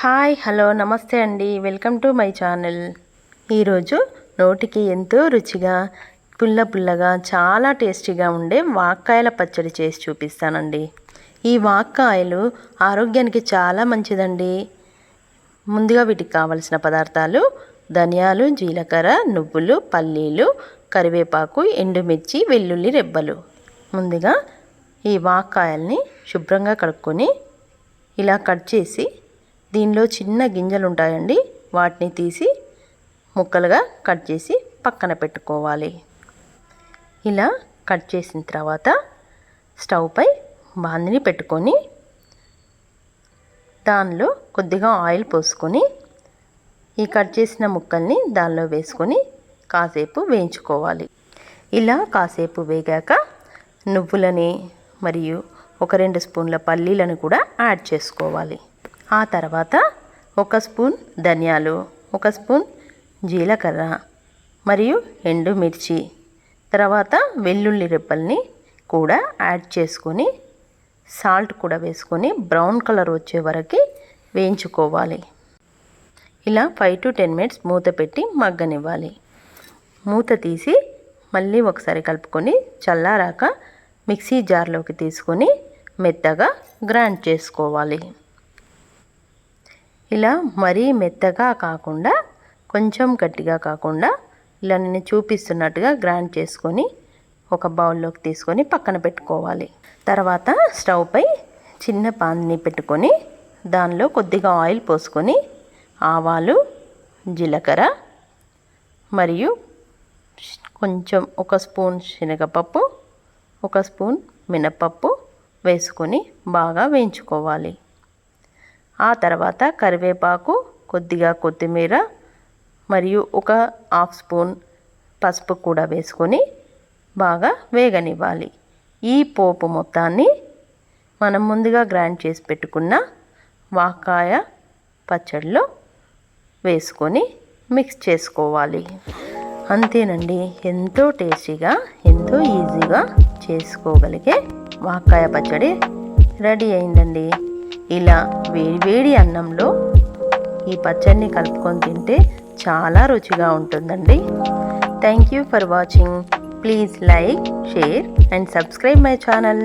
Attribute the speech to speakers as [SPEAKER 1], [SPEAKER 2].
[SPEAKER 1] Hi hello నమస్తే అండి. Welcome to my channel. ఈరోజు నోటికి ఎంతో రుచిగా పుల్ల పుల్లగా చాలా టేస్టీగా ఉండే వాక్కాయల పచ్చడి చేసి చూపిస్తానండి. ఈ వాక్కాయలు ఆరోగ్యానికి చాలా మంచిదండి. ముందుగా వీటికి కావలసిన పదార్థాలు ధనియాలు జీలకర్ర నువ్వులు పల్లీలు కరివేపాకు ఎండుమిర్చి వెల్లుల్లి రెబ్బలు. ముందుగా ఈ వాక్కాయల్ని శుభ్రంగా కడుక్కొని ఇలా కట్ చేసి దీనిలో చిన్న గింజలు ఉంటాయండి వాటిని తీసి ముక్కలుగా కట్ చేసి పక్కన పెట్టుకోవాలి. ఇలా కట్ చేసిన తర్వాత స్టవ్పై బాందిని పెట్టుకొని దానిలో కొద్దిగా ఆయిల్ పోసుకొని ఈ కట్ చేసిన ముక్కల్ని దానిలో వేసుకొని కాసేపు వేయించుకోవాలి. ఇలా కాసేపు వేగాక నువ్వులని మరియు ఒక రెండు స్పూన్ల పల్లీలను కూడా యాడ్ చేసుకోవాలి. ఆ తర్వాత ఒక స్పూన్ ధనియాలు ఒక స్పూన్ జీలకర్ర మరియు ఎండుమిర్చి తర్వాత వెల్లుల్లి రిప్పల్ని కూడా యాడ్ చేసుకొని సాల్ట్ కూడా వేసుకొని బ్రౌన్ కలర్ వచ్చే వరకు వేయించుకోవాలి. ఇలా ఫైవ్ టు టెన్ మినిట్స్ మూత పెట్టి మగ్గనివ్వాలి. మూత తీసి మళ్ళీ ఒకసారి కలుపుకొని చల్లారాక మిక్సీ జార్లోకి తీసుకొని మెత్తగా గ్రైండ్ చేసుకోవాలి. ఇలా మరీ మెత్తగా కాకుండా కొంచెం గట్టిగా కాకుండా ఇలా నేను చూపిస్తున్నట్టుగా గ్రైండ్ చేసుకొని ఒక బౌల్లోకి తీసుకొని పక్కన పెట్టుకోవాలి. తర్వాత స్టవ్పై చిన్న పాన్ని పెట్టుకొని దానిలో కొద్దిగా ఆయిల్ పోసుకొని ఆవాలు జీలకర్ర మరియు కొంచెం ఒక స్పూన్ శనగపప్పు ఒక స్పూన్ మినపప్పు వేసుకొని బాగా వేయించుకోవాలి. ఆ తర్వాత కరివేపాకు కొద్దిగా కొత్తిమీర మరియు ఒక హాఫ్ స్పూన్ పసుపు కూడా వేసుకొని బాగా వేగనివ్వాలి. ఈ పోపు మొత్తాన్ని మనం ముందుగా గ్రైండ్ చేసి పెట్టుకున్న వాకాయ పచ్చడిలో వేసుకొని మిక్స్ చేసుకోవాలి. అంతేనండి ఎంతో టేస్టీగా ఎంతో ఈజీగా చేసుకోగలిగే వాకాయ పచ్చడి రెడీ అయిందండి. ఇలా వేడి వేడి అన్నంలో ఈ పచ్చడిని కలుపుకొని తింటే చాలా రుచిగా ఉంటుందండి. Thank you for watching please like share and subscribe my channel